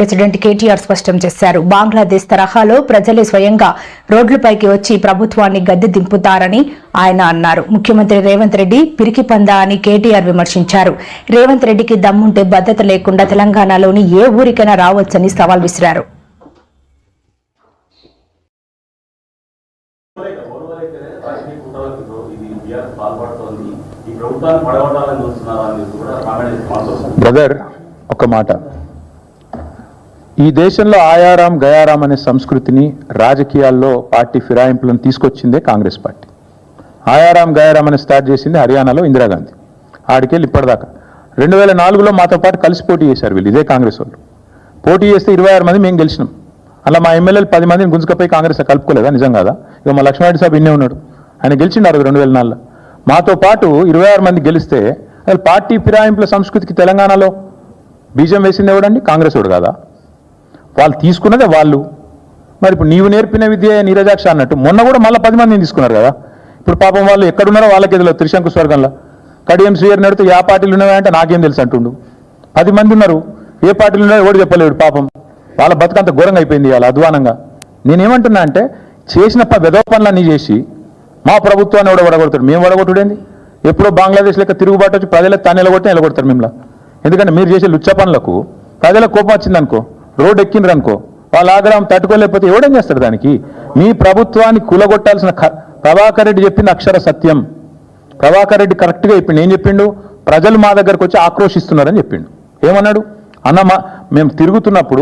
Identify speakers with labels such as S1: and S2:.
S1: President KTR స్పష్టం చేశారు. బంగ్లాదేశ్ తరహాలో ప్రజలే స్వయంగా రోడ్లపైకి వచ్చి ప్రభుత్వాన్ని గద్దె దింపుతారని ఆయన అన్నారు. ముఖ్యమంత్రి రేవంత్ రెడ్డి పిరికి పందా అని కేటీఆర్ విమర్శించారు. రేవంత్ రెడ్డికి దమ్ముంటే భద్రత లేకుండా తెలంగాణలోని ఏ ఊరికైనా రావచ్చని సవాల్ విసిరారు.
S2: బ్రదర్ ఒక మాట. ఈ దేశంలో ఆయారాం గయారాం అనే సంస్కృతిని రాజకీయాల్లో పార్టీ ఫిరాయింపులను తీసుకొచ్చిందే కాంగ్రెస్ పార్టీ. ఆయారాం గయారాం అని స్టార్ట్ చేసింది హర్యానాలో ఇందిరాగాంధీ ఆడికెళ్ళి ఇప్పటిదాకా. రెండు వేల నాలుగులో మాతో పాటు కలిసి పోటీ చేశారు వీళ్ళు ఇదే కాంగ్రెస్ వాళ్ళు. పోటీ చేస్తే ఇరవై ఆరు మంది మేము గెలిచినాం. అలా మా ఎమ్మెల్యేలు పది మందిని గుంజుకపోయి కాంగ్రెస్ కలుపుకోలేదా? నిజం కాదా? ఇక మా లక్ష్మణరెడ్డి సాబ్ ఇన్నే ఉన్నాడు. ఆయన గెలిచిండారు రెండు వేల నాలుగులో. మాతో పాటు ఇరవై ఆరు మంది గెలిస్తే అసలు పార్టీ ఫిరాయింపుల సంస్కృతికి తెలంగాణలో బీజం వేసింది ఎవడండి? కాంగ్రెస్ వాడు కాదా? వాళ్ళు తీసుకున్నదే వాళ్ళు. మరి ఇప్పుడు నీవు నేర్పిన విద్య నీరజాక్ష అన్నట్టు మొన్న కూడా మళ్ళీ పది మందిని తీసుకున్నారు కదా. ఇప్పుడు పాపం వాళ్ళు ఎక్కడున్నారో వాళ్ళకి ఎదురు త్రిశంకు స్వర్గంలో. కడియం శ్రీయర్ నడుతూ ఏ పార్టీలు ఉన్నాయంటే నాకేం తెలుసు అంటుండు. పది మంది ఉన్నారు. ఏ పార్టీలు ఉన్నాయో ఎవడు చెప్పలేడు పాపం. వాళ్ళ బతుకంత ఘోరంగా అయిపోయింది వాళ్ళ అధ్వానంగా. నేనేమంటున్నా అంటే చేసిన వెదవ పనులన్నీ చేసి మా ప్రభుత్వాన్ని ఎవడ వడగొడతాడు. మేము వడగొట్టుడేంది? ఎప్పుడో బంగ్లాదేశ్ లెక్క తిరుగుబాటు వచ్చి ప్రజలకు తాను నిలగొట్టి నిలగొడతారు మిమ్మల్ని. ఎందుకంటే మీరు చేసే లుచ్చ పనులకు ప్రజలకు కోపం వచ్చిందనుకో రోడ్డు ఎక్కిండ్రు అనుకో. వాళ్ళ ఆగ్రహం తట్టుకోలేకపోతే ఎవడేం చేస్తాడు దానికి? మీ ప్రభుత్వాన్ని కూలగొట్టాల్సిన ప్రభాకర్ రెడ్డి చెప్పింది అక్షర సత్యం. ప్రభాకర్ రెడ్డి కరెక్ట్గా చెప్పిండు. ఏం చెప్పిండు? ప్రజలు మా దగ్గరకు వచ్చి ఆక్రోషిస్తున్నారని చెప్పిండు. ఏమన్నాడు? అన్న మా మేము తిరుగుతున్నప్పుడు